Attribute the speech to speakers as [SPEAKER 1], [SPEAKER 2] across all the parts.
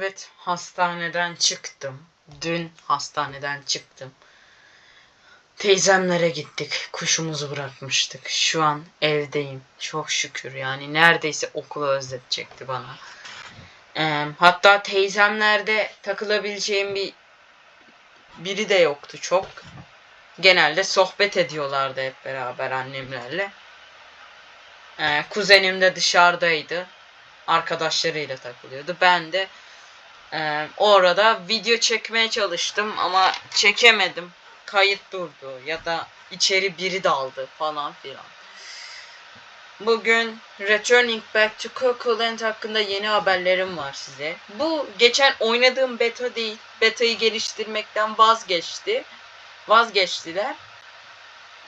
[SPEAKER 1] Evet, hastaneden çıktım. Dün hastaneden çıktım. Teyzemlere gittik. Kuşumuzu bırakmıştık. Şu an evdeyim. Çok şükür yani. Neredeyse okulu özletecekti bana. Ee, hatta teyzemlerde takılabileceğim bir biri de yoktu çok. Genelde sohbet ediyorlardı hep beraber annemlerle. Ee, kuzenim de dışarıdaydı. Arkadaşlarıyla takılıyordu. Ben de ee, orada video çekmeye çalıştım ama çekemedim. Kayıt durdu ya da içeri biri daldı falan filan. Bugün Returning Back to Cocoland hakkında yeni haberlerim var size. Bu geçen oynadığım beta değil. Beta'yı geliştirmekten vazgeçti. Vazgeçtiler.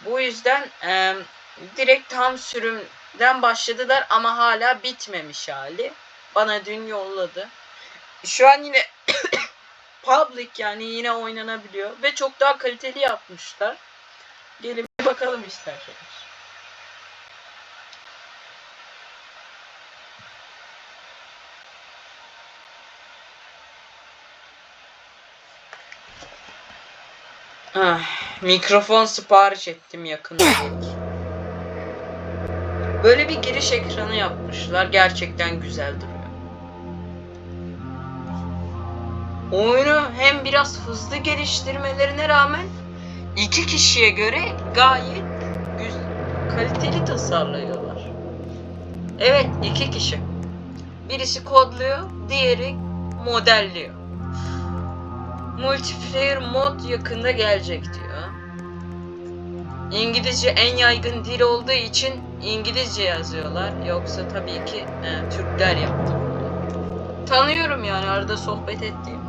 [SPEAKER 1] Bu yüzden e, direkt tam sürümden başladılar ama hala bitmemiş hali. Bana dün yolladı. Şu an yine public yani yine oynanabiliyor ve çok daha kaliteli yapmışlar. Gelin bir bakalım isterseniz. Ah, mikrofon sipariş ettim yakında. Böyle bir giriş ekranı yapmışlar. Gerçekten güzel oyunu hem biraz hızlı geliştirmelerine rağmen iki kişiye göre gayet güzel, kaliteli tasarlıyorlar. Evet iki kişi. Birisi kodluyor, diğeri modelliyor. Multiplayer mod yakında gelecek diyor. İngilizce en yaygın dil olduğu için İngilizce yazıyorlar. Yoksa tabii ki e, Türkler yaptı. Tanıyorum yani arada sohbet ettiğim.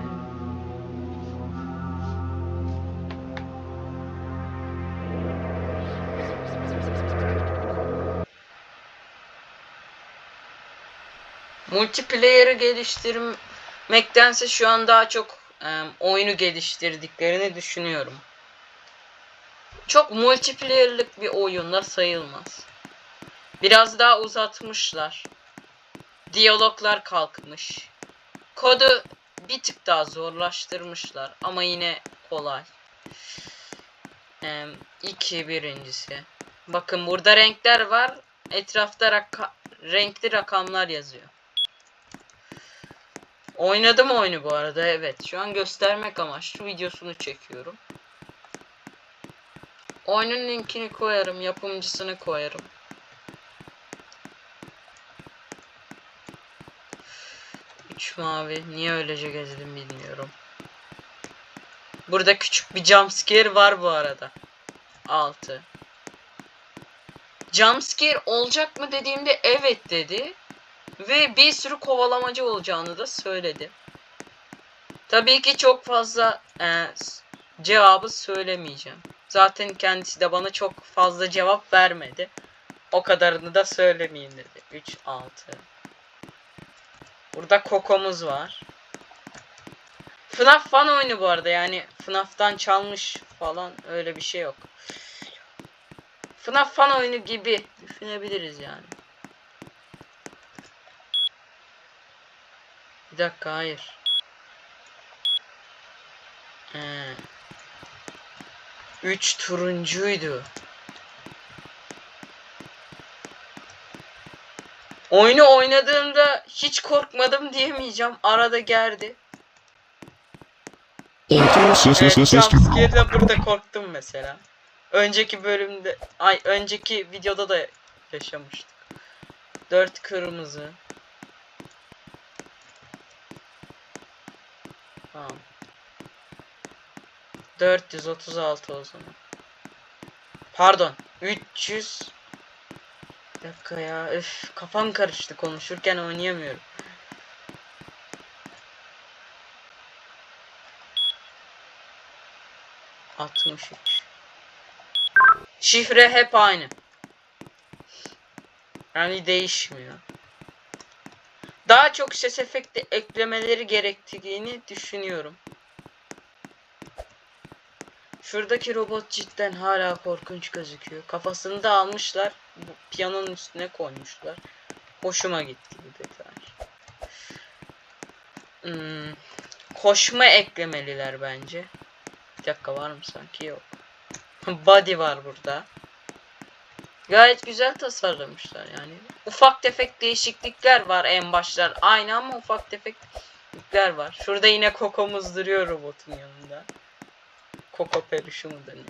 [SPEAKER 1] Multiplayer'ı geliştirmektense şu an daha çok e, oyunu geliştirdiklerini düşünüyorum. Çok multiplayer'lık bir oyunda sayılmaz. Biraz daha uzatmışlar. Diyaloglar kalkmış. Kodu bir tık daha zorlaştırmışlar ama yine kolay. Ee, iki birincisi. Bakın burada renkler var. Etrafta raka renkli rakamlar yazıyor. Oynadım oyunu bu arada evet. Şu an göstermek amaçlı videosunu çekiyorum. Oyunun linkini koyarım, yapımcısını koyarım. Üç mavi. Niye öylece gezdim bilmiyorum. Burada küçük bir jumpscare var bu arada. 6. Jumpscare olacak mı dediğimde evet dedi. Ve bir sürü kovalamacı olacağını da söyledi. Tabii ki çok fazla e, cevabı söylemeyeceğim. Zaten kendisi de bana çok fazla cevap vermedi. O kadarını da söylemeyeyim dedi. 3, 6. Burada Koko'muz var. FNAF fan oyunu bu arada yani FNAF'tan çalmış falan öyle bir şey yok. FNAF fan oyunu gibi düşünebiliriz yani. Bir dakika hayır. Ee, üç turuncuydu. Oyunu oynadığımda hiç korkmadım diyemeyeceğim. Arada gerdi. Evet, jumpscare'da burada korktum mesela. Önceki bölümde, ay önceki videoda da yaşamıştık. Dört kırmızı. Tamam. 436 o zaman. Pardon. 300 Bir dakika ya. Öf, kafam karıştı konuşurken oynayamıyorum. Altmış. Şifre hep aynı. Yani değişmiyor daha çok ses efekti eklemeleri gerektiğini düşünüyorum. Şuradaki robot cidden hala korkunç gözüküyor. Kafasını da almışlar. Piyanonun üstüne koymuşlar. Hoşuma gitti bu detay. Hmm, koşma eklemeliler bence. Bir dakika var mı sanki yok. Body var burada. Gayet güzel tasarlamışlar yani. Ufak tefek değişiklikler var en başlar. Aynı ama ufak tefeklikler var. Şurada yine Koko'muz duruyor robotun yanında. Koko peluşu mu deniyor?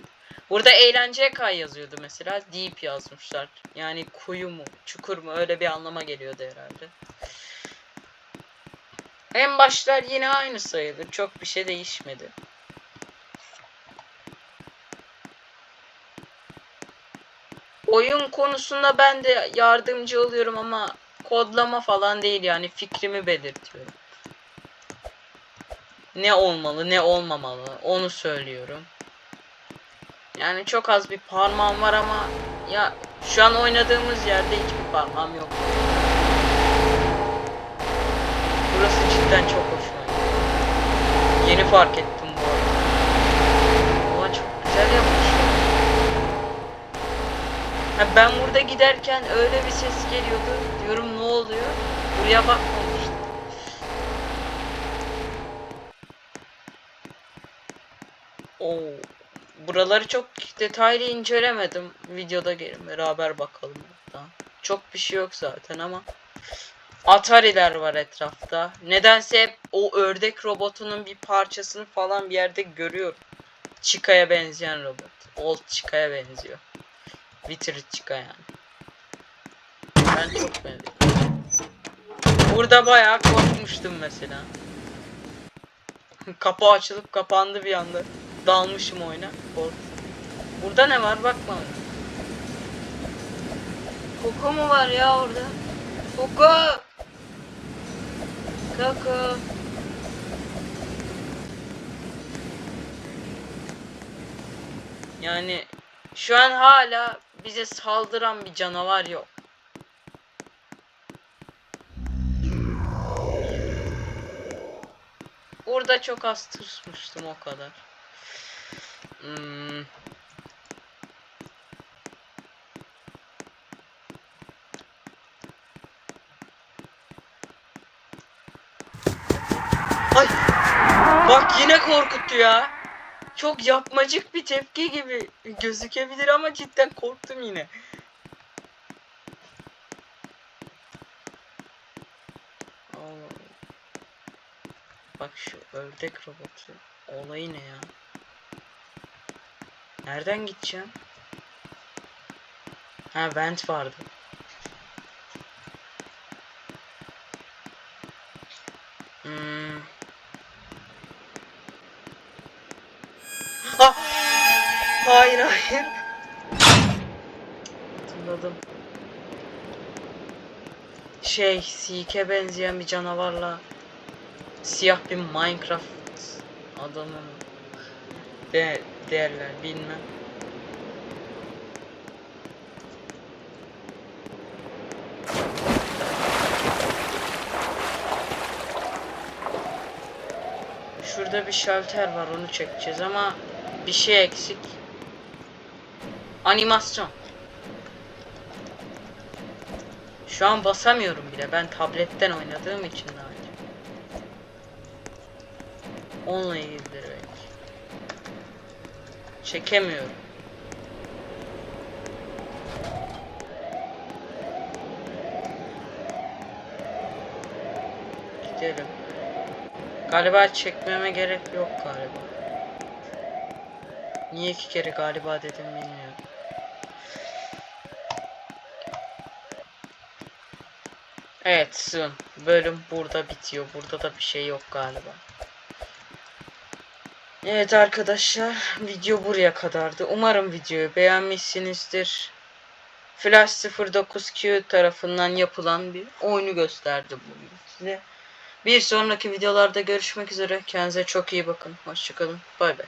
[SPEAKER 1] Burada eğlence kay yazıyordu mesela. Deep yazmışlar. Yani kuyu mu, çukur mu öyle bir anlama geliyordu herhalde. En başlar yine aynı sayılır. Çok bir şey değişmedi. Oyun konusunda ben de yardımcı oluyorum ama kodlama falan değil yani fikrimi belirtiyorum. Ne olmalı ne olmamalı onu söylüyorum. Yani çok az bir parmağım var ama ya şu an oynadığımız yerde hiçbir parmağım yok. Burası cidden çok hoşuma gitti. Yeni fark ettim bu arada. Ulan çok güzel yapmışlar. Ha ben burada giderken öyle bir ses geliyordu. Diyorum ne oluyor? Buraya bakmamıştım. Oo. Buraları çok detaylı incelemedim. Videoda gelin beraber bakalım hatta. Çok bir şey yok zaten ama Atari'ler var etrafta. Nedense hep o ördek robotunun bir parçasını falan bir yerde görüyorum. Chica'ya benzeyen robot. Old Chica'ya benziyor. Wither Chica yani. Ben çok beğendim. Burada bayağı korkmuştum mesela. Kapı açılıp kapandı bir anda. Dalmışım oyuna. Korktum. Burada ne var bakma. Koko mu var ya orada? Koko! Koko! Yani şu an hala bize saldıran bir canavar yok. Burada çok az tırsmıştım o kadar. Hmm. Ay! Bak yine korkuttu ya. Çok yapmacık bir tepki gibi gözükebilir ama cidden korktum yine. Bak şu ördek robotu olayı ne ya? Nereden gideceğim? Ha vent vardı. Hmm. Hayır hayır. Hatırladım. Şey, Seek'e benzeyen bir canavarla siyah bir Minecraft adamın de derler bilmem. Şurada bir şalter var onu çekeceğiz ama bir şey eksik. Animasyon. Şu an basamıyorum bile. Ben tabletten oynadığım için daha önce. Onunla ilgilidir belki. Çekemiyorum. Gidelim. Galiba çekmeme gerek yok galiba. Niye iki kere galiba dedim bilmiyorum. Evet Sığın. Bölüm burada bitiyor. Burada da bir şey yok galiba. Evet arkadaşlar video buraya kadardı. Umarım videoyu beğenmişsinizdir. Flash 09Q tarafından yapılan bir oyunu gösterdim bugün size. Bir sonraki videolarda görüşmek üzere. Kendinize çok iyi bakın. Hoşçakalın. Bay bay.